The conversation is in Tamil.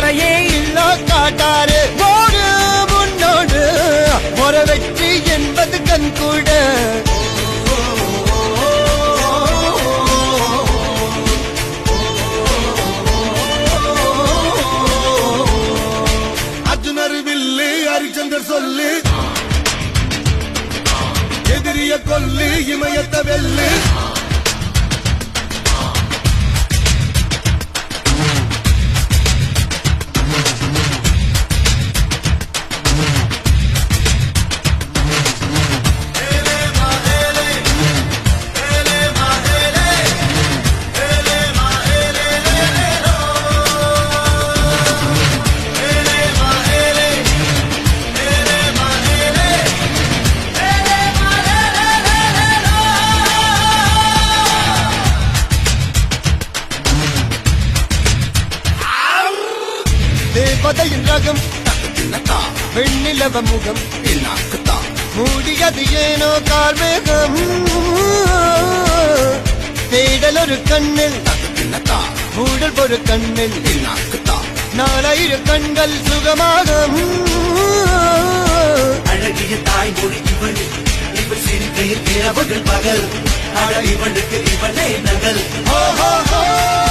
குறையே இல்ல காட்டாரு போடு முன்னோடு ஒரு வெற்றி என்பது கண் கூட. ஹரிச்சந்தர் சொல்லு. எதிரிய கொல்லு இமயத்த வெல்லு தேவதையின் ரகம். வெண்ணிலவ முகம். மூடியது ஏனோ கார்மேகம் தேடல் ஒரு கண்ணில். மூடல் ஒரு கண்ணில். நாலாயிரம் கண்கள் சுகமாக அழகிய தாய்மொழி இவள் இவள் சிரிப்பே இரவுகள் பகல். அழ இவளுக்கு இவளே நகல். ஓஹோ